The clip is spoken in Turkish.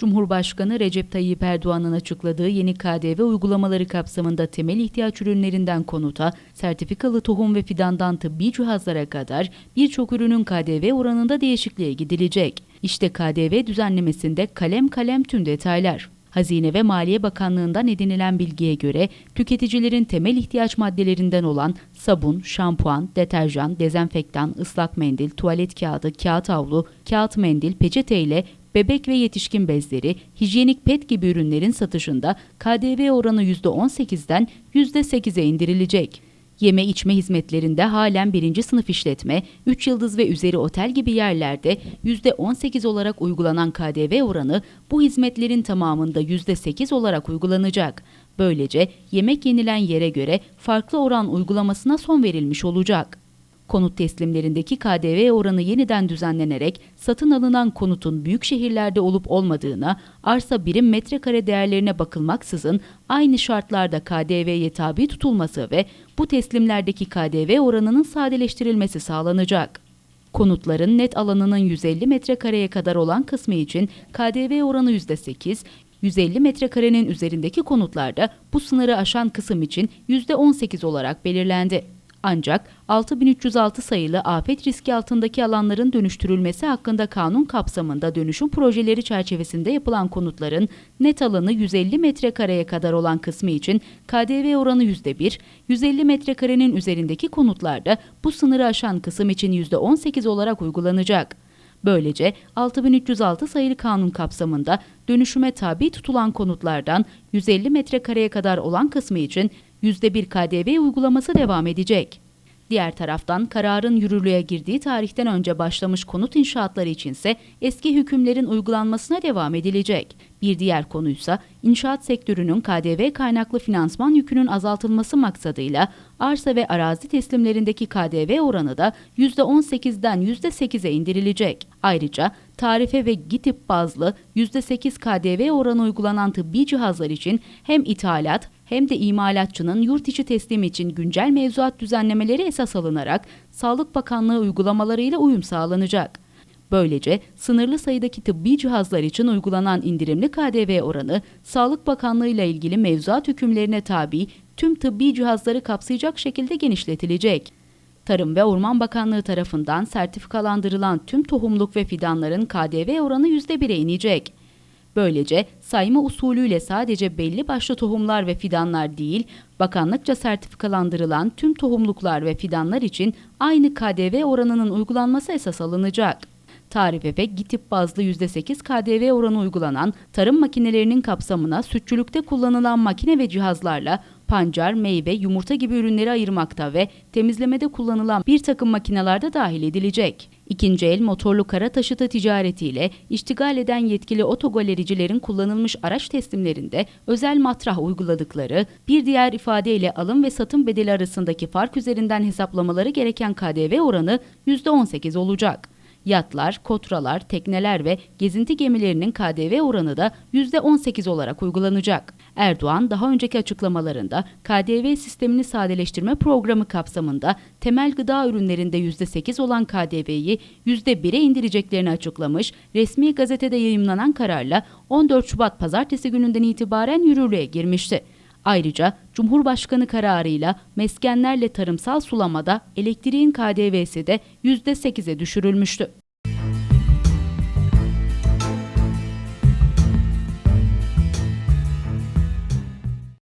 Cumhurbaşkanı Recep Tayyip Erdoğan'ın açıkladığı yeni KDV uygulamaları kapsamında temel ihtiyaç ürünlerinden konuta, sertifikalı tohum ve fidandan tıbbi cihazlara kadar birçok ürünün KDV oranında değişikliğe gidilecek. İşte KDV düzenlemesinde kalem kalem tüm detaylar. Hazine ve Maliye Bakanlığı'ndan edinilen bilgiye göre tüketicilerin temel ihtiyaç maddelerinden olan sabun, şampuan, deterjan, dezenfektan, ıslak mendil, tuvalet kağıdı, kağıt havlu, kağıt mendil, peçete ile bebek ve yetişkin bezleri, hijyenik pet gibi ürünlerin satışında KDV oranı %18'den %8'e indirilecek. Yeme içme hizmetlerinde halen birinci sınıf işletme, 3 yıldız ve üzeri otel gibi yerlerde %18 olarak uygulanan KDV oranı bu hizmetlerin tamamında %8 olarak uygulanacak. Böylece yemek yenilen yere göre farklı oran uygulamasına son verilmiş olacak. Konut teslimlerindeki KDV oranı yeniden düzenlenerek satın alınan konutun büyük şehirlerde olup olmadığına, arsa birim metrekare değerlerine bakılmaksızın aynı şartlarda KDV'ye tabi tutulması ve bu teslimlerdeki KDV oranının sadeleştirilmesi sağlanacak. Konutların net alanının 150 metrekareye kadar olan kısmı için KDV oranı %8, 150 metrekarenin üzerindeki konutlarda bu sınırı aşan kısım için %18 olarak belirlendi. Ancak 6306 sayılı afet riski altındaki alanların dönüştürülmesi hakkında kanun kapsamında dönüşüm projeleri çerçevesinde yapılan konutların net alanı 150 metrekareye kadar olan kısmı için KDV oranı %1, 150 metrekarenin üzerindeki konutlarda bu sınırı aşan kısım için %18 olarak uygulanacak. Böylece 6306 sayılı kanun kapsamında dönüşüme tabi tutulan konutlardan 150 metrekareye kadar olan kısmı için %1 KDV uygulaması devam edecek. Diğer taraftan kararın yürürlüğe girdiği tarihten önce başlamış konut inşaatları içinse eski hükümlerin uygulanmasına devam edilecek. Bir diğer konuysa inşaat sektörünün KDV kaynaklı finansman yükünün azaltılması maksadıyla arsa ve arazi teslimlerindeki KDV oranı da %18'den %8'e indirilecek. Ayrıca tarife ve GİTİP bazlı %8 KDV oranı uygulanan tıbbi cihazlar için hem ithalat hem de imalatçının yurt içi teslim için güncel mevzuat düzenlemeleri esas alınarak Sağlık Bakanlığı uygulamalarıyla uyum sağlanacak. Böylece sınırlı sayıdaki tıbbi cihazlar için uygulanan indirimli KDV oranı Sağlık Bakanlığı ile ilgili mevzuat hükümlerine tabi tüm tıbbi cihazları kapsayacak şekilde genişletilecek. Tarım ve Orman Bakanlığı tarafından sertifikalandırılan tüm tohumluk ve fidanların KDV oranı %1'e inecek. Böylece sayma usulüyle sadece belli başlı tohumlar ve fidanlar değil, bakanlıkça sertifikalandırılan tüm tohumluklar ve fidanlar için aynı KDV oranının uygulanması esas alınacak. Tarife ve GİTİP bazlı %8 KDV oranı uygulanan tarım makinelerinin kapsamına sütçülükte kullanılan makine ve cihazlarla pancar, meyve, yumurta gibi ürünleri ayırmakta ve temizlemede kullanılan bir takım makinelerde dahil edilecek. İkinci el motorlu kara taşıtı ticaretiyle iştigal eden yetkili otogalericilerin kullanılmış araç teslimlerinde özel matrah uyguladıkları, bir diğer ifadeyle alım ve satım bedeli arasındaki fark üzerinden hesaplamaları gereken KDV oranı %18 olacak. Yatlar, kotralar, tekneler ve gezinti gemilerinin KDV oranı da %18 olarak uygulanacak. Erdoğan daha önceki açıklamalarında KDV sistemini sadeleştirme programı kapsamında temel gıda ürünlerinde %8 olan KDV'yi %1'e indireceklerini açıklamış, resmi gazetede yayımlanan kararla 14 Şubat pazartesi gününden itibaren yürürlüğe girmişti. Ayrıca Cumhurbaşkanı kararıyla meskenlerle tarımsal sulamada elektriğin KDV'si de %8'e düşürülmüştü.